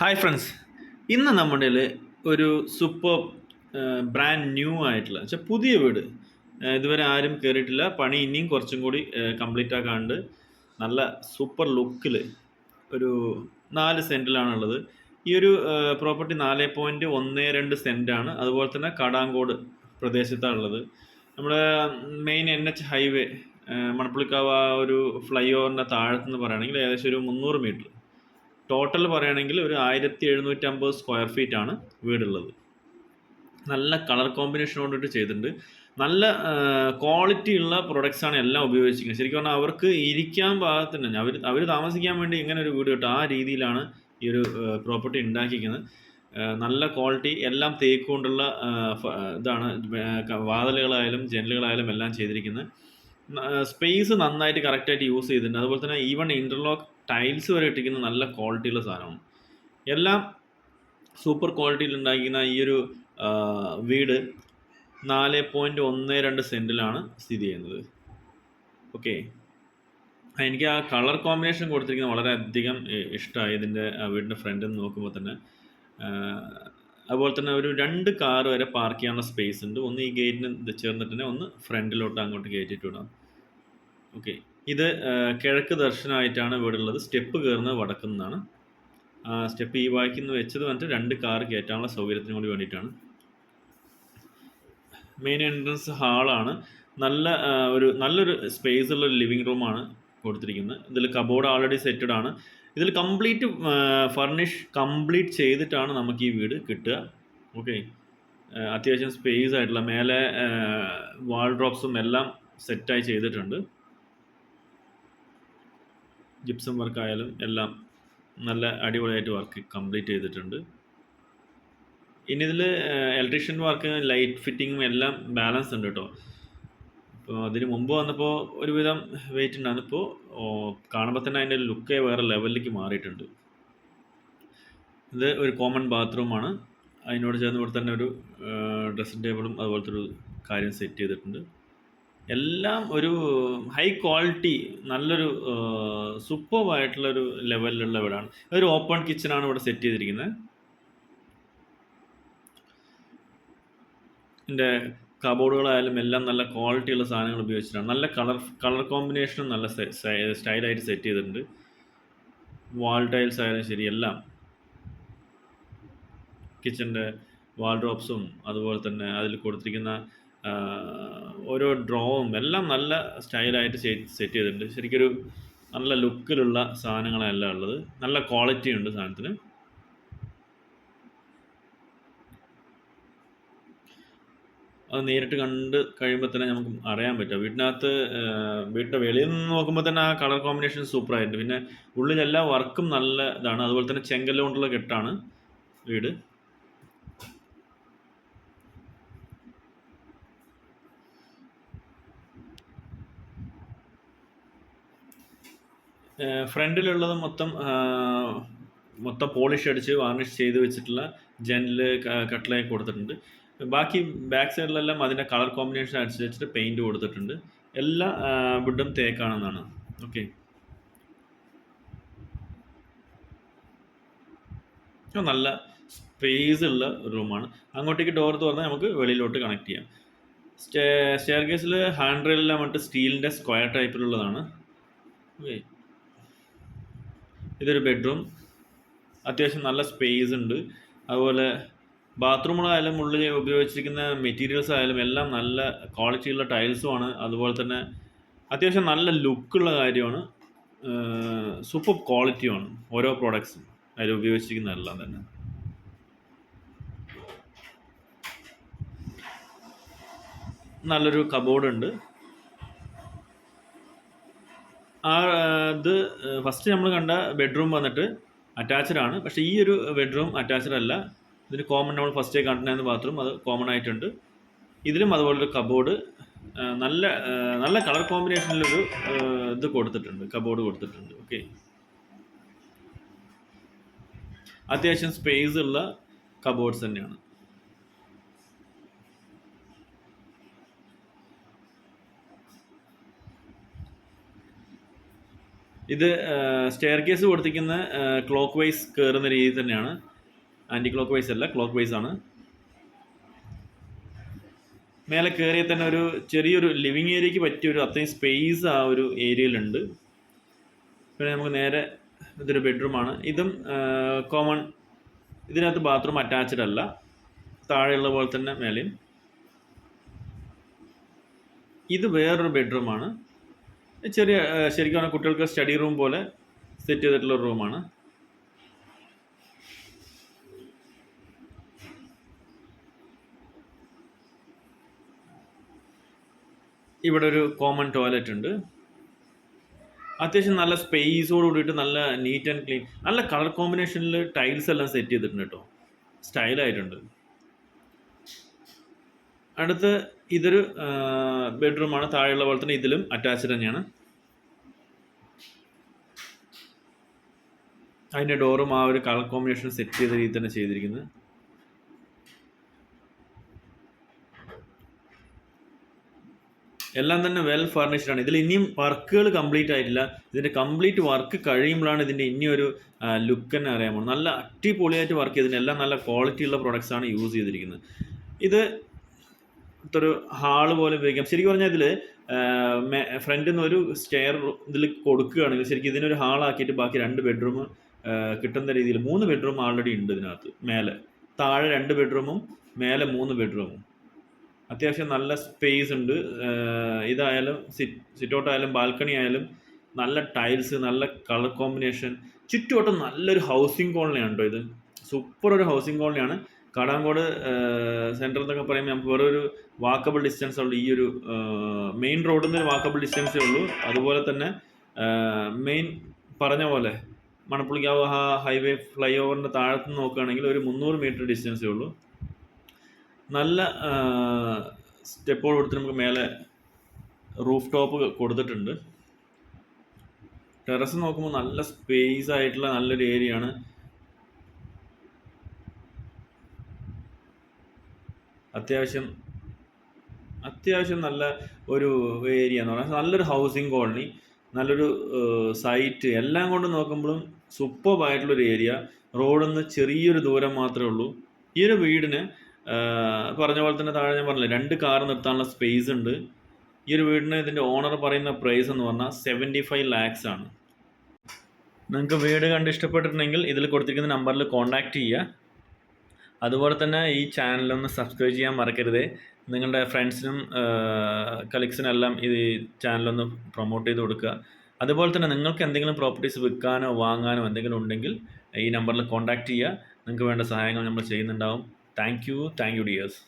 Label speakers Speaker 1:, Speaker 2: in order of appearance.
Speaker 1: Hi friends ഇന്ന് നമ്മുടെ ഒരു സൂപ്പർ ബ്രാൻഡ് ന്യൂ ആയിട്ടുള്ള വെച്ചാൽ പുതിയ വീട്. ഇതുവരെ ആരും കയറിയിട്ടില്ല പണി ഇനിയും കുറച്ചും കൂടി കംപ്ലീറ്റ് ആക്കാണ്ട് നല്ല സൂപ്പർ ലുക്കിൽ ഒരു നാല് സെന്റിലാണുള്ളത് ഈ ഒരു പ്രോപ്പർട്ടി നാല് പോയിന്റ് ഒന്ന് രണ്ട് സെന്റാണ് അതുപോലെ തന്നെ കാടാങ്കോട് പ്രദേശത്താണ് ഉള്ളത് നമ്മുടെ main N H highway Manappullikavu ആ ഒരു ഫ്ലൈ ഓവറിന്റെ താഴത്തുനിന്ന് പറയുകയാണെങ്കിൽ ഏകദേശം ഒരു മുന്നൂറ് മീറ്റർ ടോട്ടൽ പറയുകയാണെങ്കിൽ ഒരു ആയിരത്തി എഴുന്നൂറ്റമ്പത് സ്ക്വയർ ഫീറ്റ് ആണ് വീടുള്ളത്. നല്ല കളർ കോമ്പിനേഷൻ കൊണ്ടിട്ട് ചെയ്തിട്ടുണ്ട്. നല്ല ക്വാളിറ്റി ഉള്ള പ്രൊഡക്ട്സ് ആണ് എല്ലാം ഉപയോഗിച്ചിരിക്കുന്നത്. ശരിക്കും പറഞ്ഞാൽ അവർക്ക് ഇരിക്കാൻ പാകത്തിന് അവർ അവർ താമസിക്കാൻ വേണ്ടി ഇങ്ങനെ ഒരു വീട് കിട്ടും ആ രീതിയിലാണ് ഈ ഒരു പ്രോപ്പർട്ടി ഉണ്ടാക്കിയിരിക്കുന്നത്. നല്ല ക്വാളിറ്റി എല്ലാം തേക്ക് കൊണ്ടുള്ള ഇതാണ് വാതിലുകളായാലും ജനലുകളായാലും എല്ലാം ചെയ്തിരിക്കുന്നത്. സ്പേസ് നന്നായിട്ട് കറക്റ്റായിട്ട് യൂസ് ചെയ്തിട്ടുണ്ട്. അതുപോലെ തന്നെ ഈവൺ ഇന്റർലോക്ക് ടൈൽസ് വരെ ഇട്ടിരിക്കുന്ന നല്ല ക്വാളിറ്റിയുള്ള സാധനമാണ്. എല്ലാം സൂപ്പർ ക്വാളിറ്റിയിൽ ഉണ്ടാക്കിക്കുന്ന ഈ ഒരു വീട് നാല് പോയിന്റ് ഒന്ന് രണ്ട് സെന്റിലാണ് സ്ഥിതി ചെയ്യുന്നത്. ഓക്കെ എനിക്ക് ആ കളർ കോമ്പിനേഷൻ കൊടുത്തിരിക്കുന്നത് വളരെയധികം ഇഷ്ടമായി ഇതിന്റെ വീടിന്റെ ഫ്രണ്ടിൽ നിന്ന് നോക്കുമ്പോൾ തന്നെ. അതുപോലെ തന്നെ ഒരു രണ്ട് കാർ വരെ പാർക്ക് ചെയ്യാനുള്ള സ്പേസ് ഉണ്ട്. ഒന്ന് ഈ ഗേറ്റിന് ചേർന്നിട്ട് തന്നെ ഒന്ന് ഫ്രണ്ടിലോട്ട് അങ്ങോട്ട് കയറ്റിയിട്ട് വിടാം. ഓക്കെ ഇത് കിഴക്ക് ദർശനമായിട്ടാണ് ഇവിടെ വീടുള്ളത് സ്റ്റെപ്പ് കയറുന്നത് വടക്കുന്നാണ്. സ്റ്റെപ്പ് ഈ വായിക്കുന്ന വെച്ചത് വന്നിട്ട് രണ്ട് കാർ കയറ്റാനുള്ള സൗകര്യത്തിന് കൂടി വേണ്ടിയിട്ടാണ്. മെയിൻ എൻട്രൻസ് ഹാളാണ് നല്ല ഒരു നല്ലൊരു സ്പേസ് ഉള്ള ഒരു ലിവിങ് റൂമാണ് കൊടുത്തിരിക്കുന്നത്. ഇതിൽ കബോർഡ് ആൾറെഡി സെറ്റഡ് ആണ്. ഇതിൽ കംപ്ലീറ്റ് ഫർണിഷ് കംപ്ലീറ്റ് ചെയ്തിട്ടാണ് നമുക്ക് ഈ വീട് കിട്ടുക. ഓക്കെ അത്യാവശ്യം സ്പേസ് ആയിട്ടുള്ള മേലെ വാൾ ഡ്രോപ്സും എല്ലാം സെറ്റായി ചെയ്തിട്ടുണ്ട്. ജിപ്സം വർക്ക് ആയാലും എല്ലാം നല്ല അടിപൊളിയായിട്ട് വർക്ക് കംപ്ലീറ്റ് ചെയ്തിട്ടുണ്ട്. ഇനി ഇതിൽ ഇലക്ട്രീഷ്യൻ വർക്ക് ലൈറ്റ് ഫിറ്റിങ്ങും എല്ലാം ബാലൻസ് ഉണ്ട് കേട്ടോ അപ്പോൾ അതിന് മുമ്പ് വന്നപ്പോൾ ഒരുവിധം വെയിറ്റ് ഉണ്ടായിരുന്നു. ഇപ്പോൾ കാണുമ്പോൾ തന്നെ അതിന്റെ ലുക്കേ വേറെ ലെവലിലേക്ക് മാറിയിട്ടുണ്ട്. ഇത് ഒരു കോമൺ ബാത്റൂമാണ് അതിനോട് ചേർന്ന് ഇവിടെ തന്നെ ഒരു ഡ്രസ്സിംഗ് ടേബിളും അതുപോലത്തെ ഒരു കാര്യം സെറ്റ് ചെയ്തിട്ടുണ്ട്. എല്ലാം ഒരു ഹൈ ക്വാളിറ്റി നല്ലൊരു ഒരു ലെവലിലുള്ള വീടാണ്. ഒരു ഓപ്പൺ കിച്ചണാണ് ഇവിടെ സെറ്റ് ചെയ്തിരിക്കുന്നത് ഇതിന്റെ കബോർഡുകളായാലും എല്ലാം നല്ല ക്വാളിറ്റിയുള്ള സാധനങ്ങൾ ഉപയോഗിച്ചിട്ടാണ്. നല്ല കളർ കളർ കോമ്പിനേഷനും നല്ല സ്റ്റൈലായിട്ട് സെറ്റ് ചെയ്തിട്ടുണ്ട്. വാൾ ടൈൽസ് ആയാലും ശരി എല്ലാം. കിച്ചന്റെ വാൾഡ്രോപ്സും അതുപോലെ തന്നെ അതിൽ കൊടുത്തിരിക്കുന്ന ഓരോ ഡ്രോവും എല്ലാം നല്ല സ്റ്റൈലായിട്ട് സെറ്റ് ചെയ്തിട്ടുണ്ട്. ശരിക്കൊരു നല്ല ലുക്കിലുള്ള സാധനങ്ങളല്ല ഉള്ളത്. നല്ല ക്വാളിറ്റി ഉണ്ട് സാധനത്തിന്. അത് നേരിട്ട് കണ്ട് കഴിയുമ്പോൾ തന്നെ നമുക്ക് അറിയാൻ പറ്റും. വീട്ടിനകത്ത് വീട്ടിന്റെ വെളിയിൽ നിന്ന് നോക്കുമ്പോൾ തന്നെ ആ കളർ കോമ്പിനേഷൻ സൂപ്പറായിട്ടുണ്ട് പിന്നെ ഉള്ളിലെല്ലാ വർക്കും നല്ല ഇതാണ്. അതുപോലെ തന്നെ ചെങ്കല്ല് കൊണ്ടുള്ള കെട്ടാണ് വീട്. ഫ്രണ്ടിലുള്ളത് മൊത്തം മൊത്തം പോളിഷ് അടിച്ച് വാർണിഷ് ചെയ്ത് വെച്ചിട്ടുള്ള ജനൽ കട്ടിലൊക്കെ കൊടുത്തിട്ടുണ്ട്. ബാക്കി ബാക്ക് സൈഡിലെല്ലാം അതിന്റെ കളർ കോമ്പിനേഷൻ അടിച്ച് വെച്ചിട്ട് പെയിന്റ് കൊടുത്തിട്ടുണ്ട്. എല്ലാ ബുഡും തേക്കാണെന്നാണ്. ഓക്കെ. നല്ല സ്പേസ് ഉള്ള റൂമാണ്. അങ്ങോട്ടേക്ക് ഡോർ തുറന്നാൽ നമുക്ക് വെളിയിലോട്ട് കണക്ട് ചെയ്യാം. സ്റ്റേ സ്റ്റെയർ കേസിൽ ഹാൻഡ് റെയിലെല്ലാം വന്നിട്ട് സ്റ്റീലിന്റെ സ്ക്വയർ ടൈപ്പിലുള്ളതാണ് ഓക്കെ. ഇതൊരു ബെഡ്റൂം അത്യാവശ്യം നല്ല സ്പേസ് ഉണ്ട്. അതുപോലെ ബാത്റൂമുകളായാലും ഉള്ളിൽ ഉപയോഗിച്ചിരിക്കുന്ന മെറ്റീരിയൽസ് ആയാലും എല്ലാം നല്ല ക്വാളിറ്റിയുള്ള ടൈൽസുമാണ് അതുപോലെ തന്നെ അത്യാവശ്യം നല്ല ലുക്കുള്ള കാര്യമാണ്. സൂപ്പർ ക്വാളിറ്റിയുമാണ് ഓരോ പ്രോഡക്ട്സും അതിൽ ഉപയോഗിച്ചിരിക്കുന്നതെല്ലാം തന്നെ. നല്ലൊരു കബോർഡ് ഉണ്ട്. ആ ഇത് ഫസ്റ്റ് നമ്മൾ കണ്ട ബെഡ്റൂം വന്നിട്ട് അറ്റാച്ച്ഡ് ആണ്. പക്ഷേ ഈ ഒരു ബെഡ്റൂം അറ്റാച്ച്ഡ് അല്ല. ഇതിന് കോമൺ നമ്മൾ ഫസ്റ്റ് കണ്ടിരുന്ന ബാത്റൂം അത് കോമൺ ആയിട്ടുണ്ട്. ഇതിലും അതുപോലൊരു കബോർഡ് നല്ല നല്ല കളർ കോമ്പിനേഷനിലൊരു ഇത് കൊടുത്തിട്ടുണ്ട്. കബോർഡ് കൊടുത്തിട്ടുണ്ട്. ഓക്കെ അത്യാവശ്യം സ്പേസ് ഉള്ള കബോർഡ്സ് തന്നെയാണ്. ഇത് സ്റ്റെയർ കേസ് കൊടുത്തിരിക്കുന്ന ക്ലോക്ക് വൈസ് കയറുന്ന രീതി തന്നെയാണ്. ആന്റി ക്ലോക്ക് വൈസ് അല്ല ക്ലോക്ക് വൈസ് ആണ്. മേലെ കയറിയ തന്നെ ഒരു ചെറിയൊരു ലിവിങ് ഏരിയയ്ക്ക് പറ്റിയ ഒരു അത്രയും സ്പേസ് ആ ഒരു ഏരിയയിലുണ്ട് പിന്നെ നമുക്ക് നേരെ ഇതൊരു ബെഡ്റൂമാണ് ഇതും കോമൺ ഇതിനകത്ത് ബാത്റൂം അറ്റാച്ച്ഡ് അല്ല. താഴെയുള്ള പോലെ തന്നെ മേലെയും. ഇത് വേറൊരു ബെഡ്റൂമാണ് ചെറിയ ശരിക്കും പറഞ്ഞാൽ കുട്ടികൾക്ക് സ്റ്റഡി റൂം പോലെ സെറ്റ് ചെയ്തിട്ടുള്ള റൂമാണ് ഇവിടെ ഒരു കോമൺ ടോയ്ലറ്റ് ഉണ്ട്. അത്യാവശ്യം നല്ല സ്പേസോട് കൂടിയിട്ട് നല്ല നീറ്റ് ആൻഡ് ക്ലീൻ നല്ല കളർ കോമ്പിനേഷനിൽ ടൈൽസ് എല്ലാം സെറ്റ് ചെയ്തിട്ടുണ്ട് കേട്ടോ സ്റ്റൈലായിട്ടുണ്ട് അടുത്ത് ഇതൊരു ബെഡ്റൂമാണ്. താഴെയുള്ള പോലെ തന്നെ ഇതിലും അറ്റാച്ച്ഡ് തന്നെയാണ്. അതിന്റെ ഡോറും ആ ഒരു കളർ കോമ്പിനേഷൻ സെറ്റ് ചെയ്ത രീതി തന്നെ ചെയ്തിരിക്കുന്നത്. എല്ലാം തന്നെ വെൽ ഫർണിഷ്ഡ് ആണ്. ഇതിൽ ഇനിയും വർക്കുകൾ കംപ്ലീറ്റ് ആയിട്ടില്ല. ഇതിന്റെ കംപ്ലീറ്റ് വർക്ക് കഴിയുമ്പോഴാണ് ഇതിന്റെ ഇനിയൊരു ലുക്ക് തന്നെ അറിയാൻ പോകുന്നത്. നല്ല അടിപൊളിയായിട്ട് വർക്ക് ചെയ്തിട്ടുണ്ട്. എല്ലാം നല്ല ക്വാളിറ്റിയുള്ള products ആണ് യൂസ് ചെയ്തിരിക്കുന്നത്. ഇത് ഒരു ഹാൾ പോലെ ഉപയോഗിക്കാം. ശരിക്കും പറഞ്ഞാൽ ഇതിൽ ഫ്രണ്ടിൽ നിന്ന് ഒരു സ്റ്റെയർ ഇതിൽ കൊടുക്കുകയാണെങ്കിൽ ശരിക്കും ഇതിനൊരു ഹാളാക്കിയിട്ട് ബാക്കി രണ്ട് ബെഡ്റൂം കിട്ടുന്ന രീതിയിൽ മൂന്ന് ബെഡ്റൂം ആൾറെഡി ഉണ്ട് ഇതിനകത്ത് മേലെ. താഴെ രണ്ട് ബെഡ്റൂമും മേലെ മൂന്ന് ബെഡ്റൂമും. അത്യാവശ്യം നല്ല സ്പേസ് ഉണ്ട്. ഇതായാലും സിറ്റ് സിറ്റൗട്ട് ആയാലും ബാൽക്കണി ആയാലും നല്ല ടൈൽസ് നല്ല കളർ കോമ്പിനേഷൻ. ചുറ്റുവട്ടം നല്ലൊരു ഹൗസിംഗ് കോളനിയാണ് കേട്ടോ ഇത്. സൂപ്പർ ഒരു ഹൗസിംഗ് കോളനിയാണ്. കാടാങ്കോട് സെന്റർ എന്നൊക്കെ പറയുമ്പോൾ നമുക്ക് വേറെ ഒരു വാക്കബിൾ ഡിസ്റ്റൻസ് ഉള്ളൂ. ഈ ഒരു മെയിൻ റോഡിൽ നിന്ന് വാക്കബിൾ ഡിസ്റ്റൻസേ ഉള്ളൂ. അതുപോലെ തന്നെ മെയിൻ പറഞ്ഞ പോലെ മണപ്പുളിക്കാവ് ഹൈവേ ഫ്ലൈ ഓവറിന്റെ താഴത്ത് നോക്കുകയാണെങ്കിൽ ഒരു മുന്നൂറ് മീറ്റർ ഡിസ്റ്റൻസേ ഉള്ളൂ. നല്ല സ്റ്റെപ്പോട് കൊടുത്ത് നമുക്ക് മേലെ റൂഫ് ടോപ്പ് കൊടുത്തിട്ടുണ്ട്. ടെറസ് നോക്കുമ്പോൾ നല്ല സ്പേസ് ആയിട്ടുള്ള നല്ലൊരു ഏരിയ അത്യാവശ്യം അത്യാവശ്യം നല്ല ഒരു ഏരിയ എന്ന് പറഞ്ഞാൽ നല്ലൊരു ഹൗസിംഗ് കോളനി നല്ലൊരു സൈറ്റ് എല്ലാം കൊണ്ട് നോക്കുമ്പോഴും സൂപ്പർബായിട്ടുള്ളൊരു ഏരിയ റോഡിൽ നിന്ന് ചെറിയൊരു ദൂരം മാത്രമേ ഉള്ളൂ. ഈ ഒരു വീടിന് പറഞ്ഞ പോലെ തന്നെ താഴെ ഞാൻ പറഞ്ഞില്ല രണ്ട് കാർ നിർത്താനുള്ള സ്പേസ് ഉണ്ട്. ഈ ഒരു വീടിന് ഇതിന്റെ ഓണർ പറയുന്ന പ്രൈസ് എന്ന് പറഞ്ഞാൽ സെവന്റി ഫൈവ് ലാക്സ് ആണ്. നിങ്ങൾക്ക് വീട് കണ്ട് ഇഷ്ടപ്പെട്ടിട്ടുണ്ടെങ്കിൽ ഇതിൽ കൊടുത്തിരിക്കുന്ന നമ്പറിൽ കോൺടാക്റ്റ് ചെയ്യുക. അതുപോലെ തന്നെ ഈ ചാനലൊന്ന് സബ്സ്ക്രൈബ് ചെയ്യാൻ മറക്കരുത്. നിങ്ങളുടെ ഫ്രണ്ട്സിനും കളിക്സിനും എല്ലാം ഈ ചാനലൊന്ന് പ്രൊമോട്ട് ചെയ്ത് കൊടുക്കുക. അതുപോലെ തന്നെ നിങ്ങൾക്ക് എന്തെങ്കിലും പ്രോപ്പർട്ടീസ് വിൽക്കാനോ വാങ്ങാനോ എന്തെങ്കിലും ഉണ്ടെങ്കിൽ ഈ നമ്പറിൽ കോൺടാക്റ്റ് ചെയ്യുക. നിങ്ങൾക്ക് വേണ്ട സഹായങ്ങൾ നമ്മൾ ചെയ്യുന്നുണ്ടാവും. Thank you thank you dears